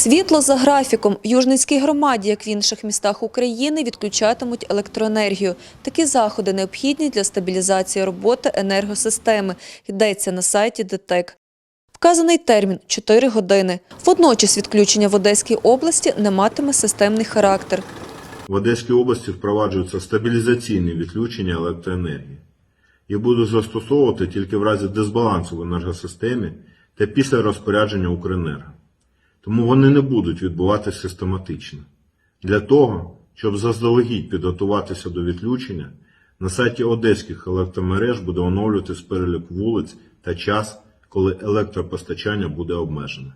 Світло за графіком. Южницькій громаді, як в інших містах України, відключатимуть електроенергію. Такі заходи необхідні для стабілізації роботи енергосистеми. Йдеться на сайті ДТЕК. Вказаний термін – 4 години. Водночас відключення в Одеській області не матиме системний характер. В Одеській області впроваджуються стабілізаційні відключення електроенергії. Їх будуть застосовувати тільки в разі дисбалансу в енергосистемі та після розпорядження Укренерго. Тому вони не будуть відбуватися систематично. Для того, щоб заздалегідь підготуватися до відключення, на сайті одеських електромереж буде оновлюватись перелік вулиць та час, коли електропостачання буде обмежене.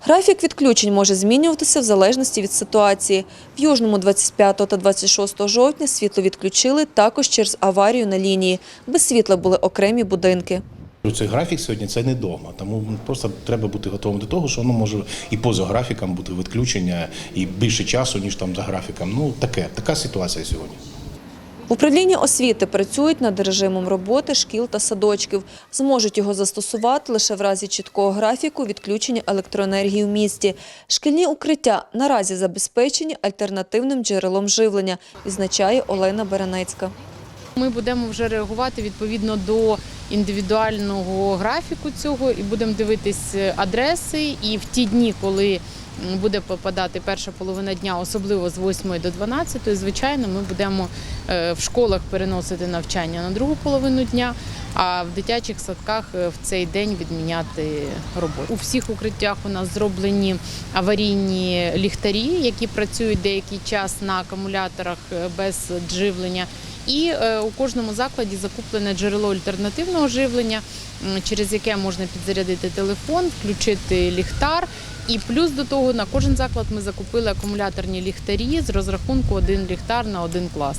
Графік відключень може змінюватися в залежності від ситуації. В Южному 25 та 26 жовтня світло відключили також через аварію на лінії. Без світла були окремі будинки. Цей графік сьогодні це не догма, тому просто треба бути готовим до того, що воно може і поза графіком бути відключення, і більше часу, ніж там за графіком. Ну таке, така ситуація сьогодні. В управлінні освіти працюють над режимом роботи шкіл та садочків. Зможуть його застосувати лише в разі чіткого графіку відключення електроенергії в місті. Шкільні укриття наразі забезпечені альтернативним джерелом живлення, відзначає Олена Беренецька. Ми будемо вже реагувати відповідно до індивідуального графіку цього і будемо дивитись адреси. І в ті дні, коли буде попадати перша половина дня, особливо з 8 до 12, звичайно, ми будемо е, в школах переносити навчання на другу половину дня. А в дитячих садках е, в цей день відміняти роботу. У всіх укриттях у нас зроблені аварійні ліхтарі, які працюють деякий час на акумуляторах е, без живлення. І е, у кожному закладі закуплене джерело альтернативного живлення, через яке можна підзарядити телефон, включити ліхтар. І плюс до того на кожен заклад ми закупили акумуляторні ліхтарі з розрахунку один ліхтар на один клас.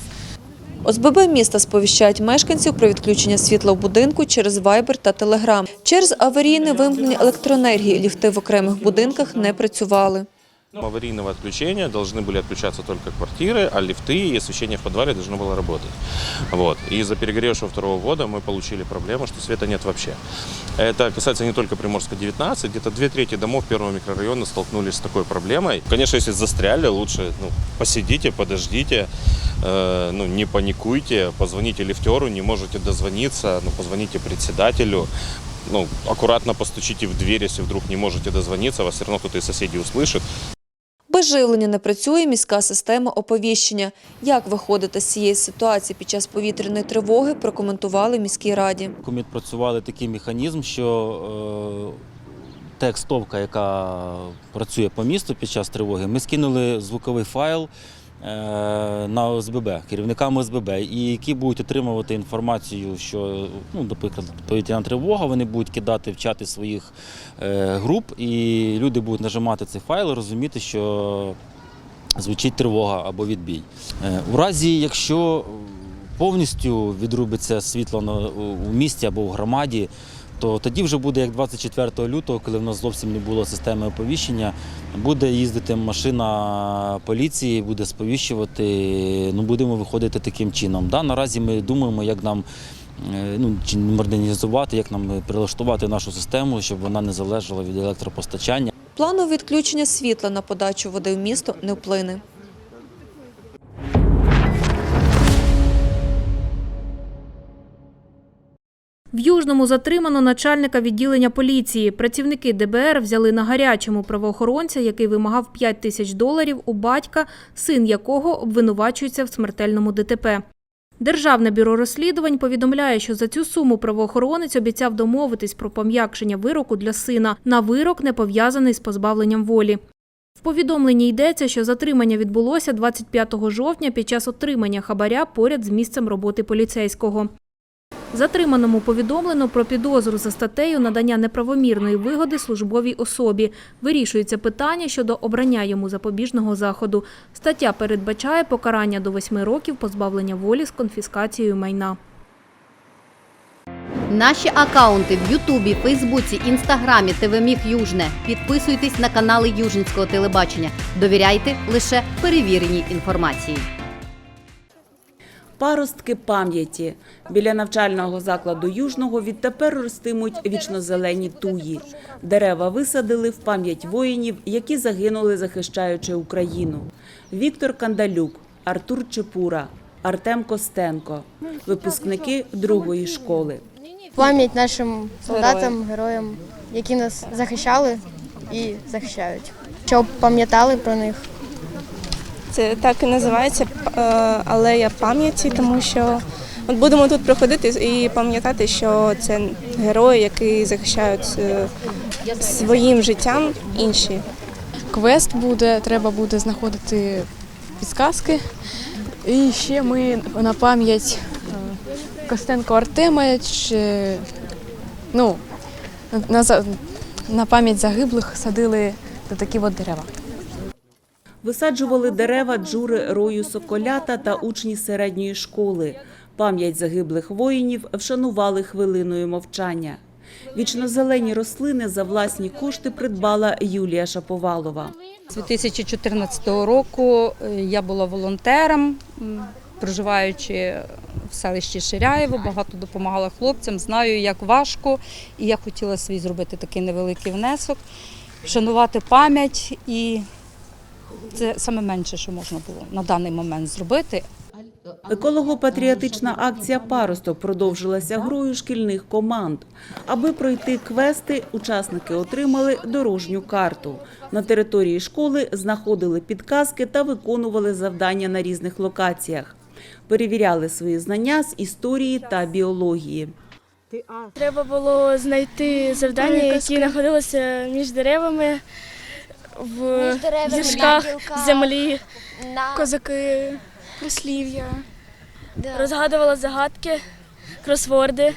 ОСББ міста сповіщають мешканців про відключення світла в будинку через Viber та Telegram. Через аварійне вимкнення електроенергії ліфти в окремих будинках не працювали. Аварийного отключения должны были отключаться только квартиры, а лифты и освещение в подвале должно было работать. Вот. И из-за перегревшего второго года мы получили проблему, что света нет вообще. Это касается не только Приморска 19, где-то две трети домов первого микрорайона столкнулись с такой проблемой. Конечно, если застряли, лучше ну, посидите, подождите, э, ну, не паникуйте, позвоните лифтеру, не можете дозвониться, ну, позвоните председателю, ну, аккуратно постучите в дверь, если вдруг не можете дозвониться, вас все равно кто-то из соседей услышит. Без живлення не працює міська система оповіщення. Як виходити з цієї ситуації під час повітряної тривоги, прокоментували міській раді. Ми працювали такий механізм, що е, текстовка, яка працює по місту під час тривоги, ми скинули звуковий файл на ОСББ, керівникам ОСББ, і які будуть отримувати інформацію, що, ну, наприклад, повітряна тривога, вони будуть кидати в чати своїх е, груп, і люди будуть нажимати цей файл розуміти, що звучить тривога або відбій. Е, У разі, якщо повністю відрубиться світло у місті або в громаді, то тоді вже буде як 24 лютого, коли в нас зовсім не було системи оповіщення, буде їздити машина поліції, буде сповіщувати. Ну, будемо виходити таким чином. Да? Наразі ми думаємо, як нам е, ну, модернізувати, як нам прилаштувати нашу систему, щоб вона не залежала від електропостачання. Планове відключення світла на подачу води в місто не вплине. В Южному затримано начальника відділення поліції. Працівники ДБР взяли на гарячому правоохоронця, який вимагав 5 тисяч доларів у батька, син якого обвинувачується в смертельному ДТП. Державне бюро розслідувань повідомляє, що за цю суму правоохоронець обіцяв домовитись про пом'якшення вироку для сина на вирок, не пов'язаний з позбавленням волі. В повідомленні йдеться, що затримання відбулося 25 жовтня під час отримання хабаря поряд з місцем роботи поліцейського. Затриманому повідомлено про підозру за статтею надання неправомірної вигоди службовій особі. Вирішується питання щодо обрання йому запобіжного заходу. Стаття передбачає покарання до 8 років позбавлення волі з конфіскацією майна. Наші акаунти в Ютубі, Фейсбуці, Інстаграмі, ТВ Южне. Підписуйтесь на канали Южницького телебачення. Довіряйте лише перевіреній інформації. Паростки пам'яті. Біля навчального закладу Южного відтепер ростимуть вічнозелені туї. Дерева висадили в пам'ять воїнів, які загинули, захищаючи Україну. Віктор Кандалюк, Артур Чепура, Артем Костенко – випускники другої школи. пам'ять нашим солдатам, героям, які нас захищали і захищають. Щоб пам'ятали про них. Це так і називається е, алея пам'яті, тому що от будемо тут проходити і пам'ятати, що це герої, які захищають е, своїм життям інші. квест буде, треба буде знаходити підсказки. І ще ми на пам'ять е, Костенко Артема, чи, ну, на, на пам'ять загиблих садили такі от дерева. Висаджували дерева Джури Рою Соколята та учні середньої школи. Пам'ять загиблих воїнів вшанували хвилиною мовчання. Вічнозелені рослини за власні кошти придбала Юлія Шаповалова. З 2014 року е, я була волонтером, проживаючи в селищі Ширяєво, багато допомагала хлопцям. Знаю, як важко, і я хотіла свій зробити такий невеликий внесок, вшанувати пам'ять, і це саме менше, що можна було на даний момент зробити. Еколого-патріотична акція «Паросток» продовжилася грою шкільних команд. Аби пройти квести, учасники отримали дорожню карту. На території школи знаходили підказки та виконували завдання на різних локаціях. Перевіряли свої знання з історії та біології. Треба було знайти завдання, які знаходилися між деревами в гіршках землі, козаки, прислів'я. Розгадувала загадки, кросворди.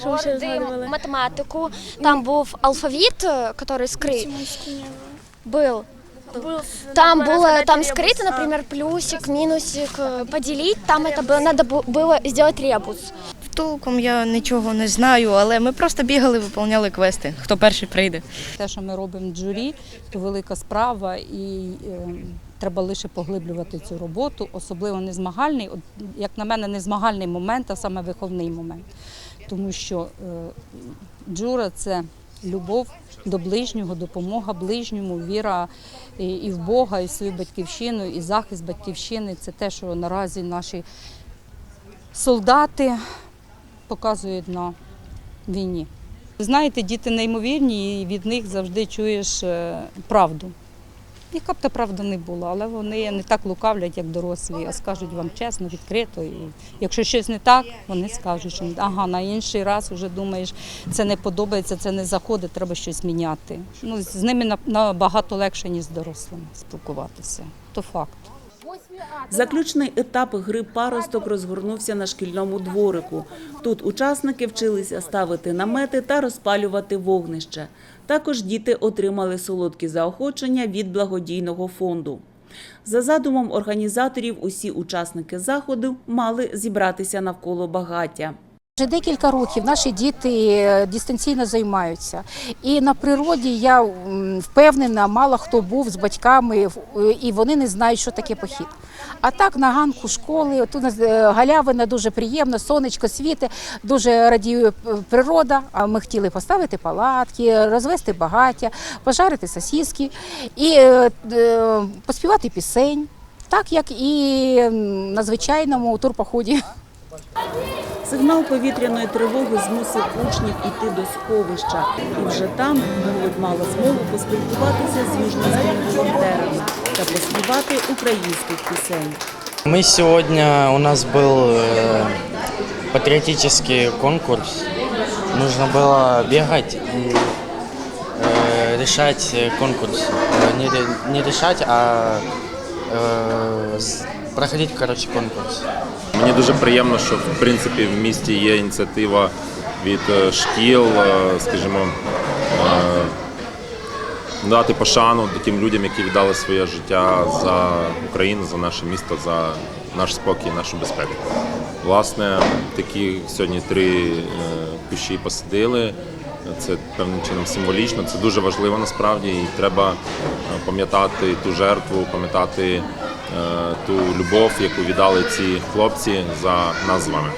Що ми ще розгадували? математику. Там був алфавіт, який скрит. Был. Там было там скрыто, например, плюсик, минусик, э, поделить. Там это было, надо бу- было сделать ребус. Толком я нічого не знаю, але ми просто бігали, виповняли квести. Хто перший прийде? Те, що ми робимо джурі, то велика справа, і е, треба лише поглиблювати цю роботу, особливо не змагальний. От, як на мене, не змагальний момент, а саме виховний момент. Тому що е, джура це любов до ближнього, допомога ближньому, віра і в Бога, і в свою батьківщину, і захист батьківщини це те, що наразі наші солдати показують на війні. Знаєте, діти неймовірні, і від них завжди чуєш е, правду. Яка б та правда не була, але вони не так лукавлять, як дорослі, а скажуть вам чесно, відкрито. І якщо щось не так, вони скажуть, що ага, на інший раз вже думаєш, це не подобається, це не заходить, треба щось міняти. Ну, з ними набагато легше, ніж з дорослими спілкуватися. То факт. Заключний етап гри «Паросток» розгорнувся на шкільному дворику. Тут учасники вчилися ставити намети та розпалювати вогнище. Також діти отримали солодкі заохочення від благодійного фонду. За задумом організаторів, усі учасники заходу мали зібратися навколо багаття. Вже декілька років наші діти е, дистанційно займаються. І на природі я впевнена, мало хто був з батьками, е, і вони не знають, що таке похід. А так на ганку школи, тут е, галявина дуже приємна, сонечко світе, дуже радіє природа. А ми хотіли поставити палатки, розвести багаття, пожарити сосиски і поспівати пісень, так як і на звичайному турпоході. Сигнал повітряної тривоги змусив учнів іти до сховища. І вже там молодь мала змогу поспілкуватися з южними волонтерами та поспівати українських пісень. Мы сегодня, у нас был э, патриотический конкурс. Нужно было бегать и э, решать э, конкурс. Э, Не, ре- не решать, а э, с- проходить, короче, конкурс. Мені дуже приємно, що в принципі в місті є ініціатива від е, шкіл, е, скажімо, е, дати пошану таким людям, які віддали своє життя за Україну, за наше місто, за наш спокій, нашу безпеку. Власне, такі сьогодні три кущі посадили. Це певним чином символічно. Це дуже важливо насправді, і треба пам'ятати ту жертву, пам'ятати ту любов, яку віддали ці хлопці за нас з вами.